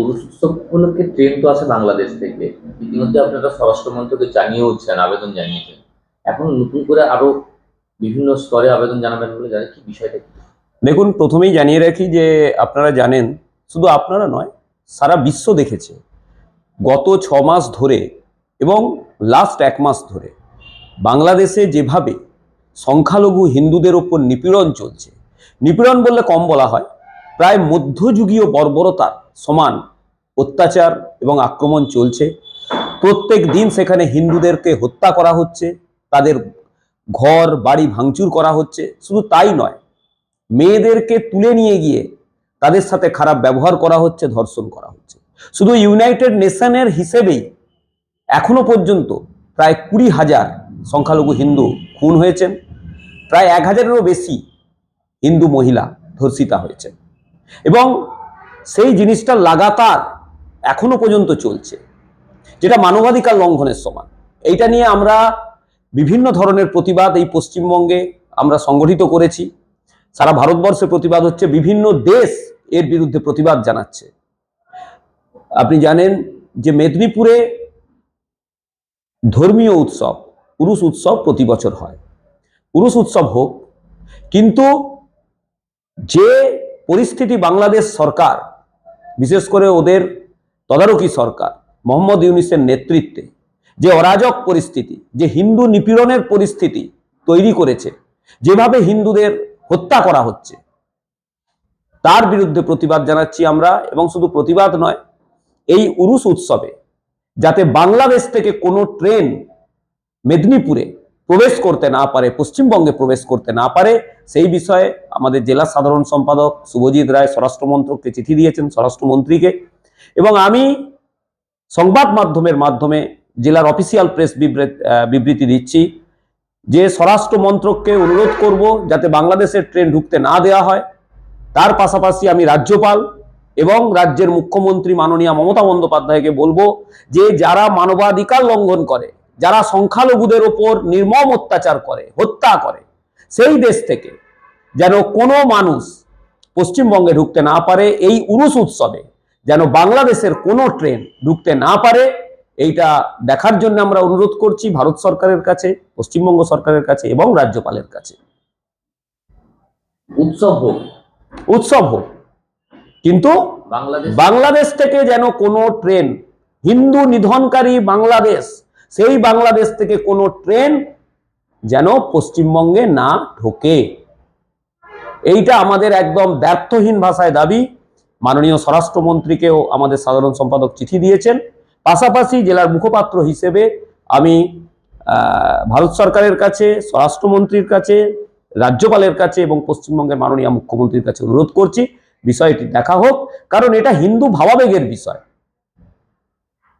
পুরুষ উৎসব উপলক্ষে ট্রেন তো আসে বাংলাদেশ থেকে। ইতিমধ্যে আপনারা স্বরাষ্ট্রমন্ত্রকে জানিয়েওছেন আবেদন জানিয়েছেন। এখন নতুন করে আরও বিভিন্ন স্তরে আবেদন জানাবেন বলে জানেন, কি বিষয়টা দেখুন, প্রথমেই জানিয়ে রাখি যে আপনারা জানেন, শুধু আপনারা নয়, সারা বিশ্ব দেখেছে। গত ছ মাস ধরে এবং লাস্ট এক মাস ধরে বাংলাদেশে যেভাবে সংখ্যালঘু হিন্দুদের ওপর নিপীড়ন চলছে, নিপীড়ন বললে কম বলা হয় প্রায় মধ্যযুগীয় বর্বরতার সমান অত্যাচার এবং আক্রমণ চলছে। প্রত্যেক দিন সেখানে হিন্দুদেরকে হত্যা করা হচ্ছে, তাদের ঘর, বাড়ি ভাঙচুর করা হচ্ছে। শুধু তাই নয়, মেয়েদেরকে তুলে নিয়ে গিয়ে তাদের সাথে খারাপ ব্যবহার করা হচ্ছে, ধর্ষণ করা হচ্ছে। শুধু ইউনাইটেড নেশনের হিসেবেই এখনও পর্যন্ত প্রায় কুড়ি হাজার সংখ্যালঘু হিন্দু খুন হয়েছেন। প্রায় এক হাজারেরও বেশি হিন্দু মহিলা ধর্ষিতা হয়েছেন। এবং সেই জিনিসটা লাগাতার এখনও পর্যন্ত চলছে, যেটা মানবাধিকার লঙ্ঘনের সমান। এইটা নিয়ে আমরা বিভিন্ন ধরনের প্রতিবাদ এই পশ্চিমবঙ্গে আমরা সংগঠিত করেছি। সারা ভারতবর্ষে প্রতিবাদ হচ্ছে, বিভিন্ন দেশ এর বিরুদ্ধে প্রতিবাদ জানাচ্ছে। আপনি জানেন যে মেদিনীপুরে ধর্মীয় উৎসব, পুরুষ উৎসব প্রতি বছর হয়। পুরুষ উৎসব হোক, কিন্তু যে পরিস্থিতি বাংলাদেশ সরকার, বিশেষ করে ওদের তদারকি সরকার, মোহাম্মদ ইউনিসের নেতৃত্বে যে অরাজক পরিস্থিতি, যে হিন্দু নিপীড়নের পরিস্থিতি তৈরি করেছে, যেভাবে হিন্দুদের হত্যা করা হচ্ছে, তার বিরুদ্ধে প্রতিবাদ জানাচ্ছি আমরা এবং শুধু প্রতিবাদ নয়, এই উরুস উৎসবে যাতে বাংলাদেশ থেকে কোনো ট্রেন মেদিনীপুরে প্রবেশ করতে না পারে, পশ্চিমবঙ্গে প্রবেশ করতে না পারে, সেই বিষয়ে আমাদের জেলা সাধারণ সম্পাদক শুভজিৎ রায় স্বরাষ্ট্রমন্ত্রককে চিঠি দিয়েছেন স্বরাষ্ট্রমন্ত্রীকে। এবং আমি সংবাদ মাধ্যমের মাধ্যমে জেলার অফিসিয়াল প্রেস বিবৃতি দিচ্ছি যে স্বরাষ্ট্র মন্ত্রককে অনুরোধ করব যাতে বাংলাদেশের ট্রেন ঢুকতে না দেওয়া হয়। তার পাশাপাশি আমি রাজ্যপাল এবং রাজ্যের মুখ্যমন্ত্রী মাননীয় মমতা বন্দ্যোপাধ্যায়কে বলব যে যারা মানবাধিকার লঙ্ঘন করে যারা সংখ্যালঘুদের ওপর নির্মম অত্যাচার করে হত্যা করে সেই দেশ থেকে যেন কোনো মানুষ পশ্চিমবঙ্গে ঢুকতে না পারে এই উরুস উৎসবে যেন বাংলাদেশের কোনো ট্রেন ঢুকতে না পারে এইটা দেখার জন্য আমরা অনুরোধ করছি ভারত সরকারের কাছে পশ্চিমবঙ্গ সরকারের কাছে এবং রাজ্যপালের কাছে। উৎসব হোক। উৎসব হোক। কিন্তু বাংলাদেশ। বাংলাদেশ থেকে যেন কোনো ট্রেন হিন্দু নিধনকারী বাংলাদেশ সেই বাংলাদেশ থেকে কোনো ট্রেন যেন পশ্চিমবঙ্গে না ঢোকে। এইটা আমাদের একদম ব্যর্থহীন ভাষায় দাবি। মাননীয় স্বরাষ্ট্রমন্ত্রীকেও আমাদের সাধারণ সম্পাদক চিঠি দিয়েছেন। পাশাপাশি জেলার মুখপাত্র হিসেবে আমি ভারত সরকারের কাছে, স্বরাষ্ট্রমন্ত্রীর কাছে, রাজ্যপালের কাছে এবং পশ্চিমবঙ্গের মাননীয় মুখ্যমন্ত্রীর কাছে অনুরোধ করছি, বিষয়টি দেখা হোক। কারণ এটা হিন্দু ভাবাবেগের বিষয়।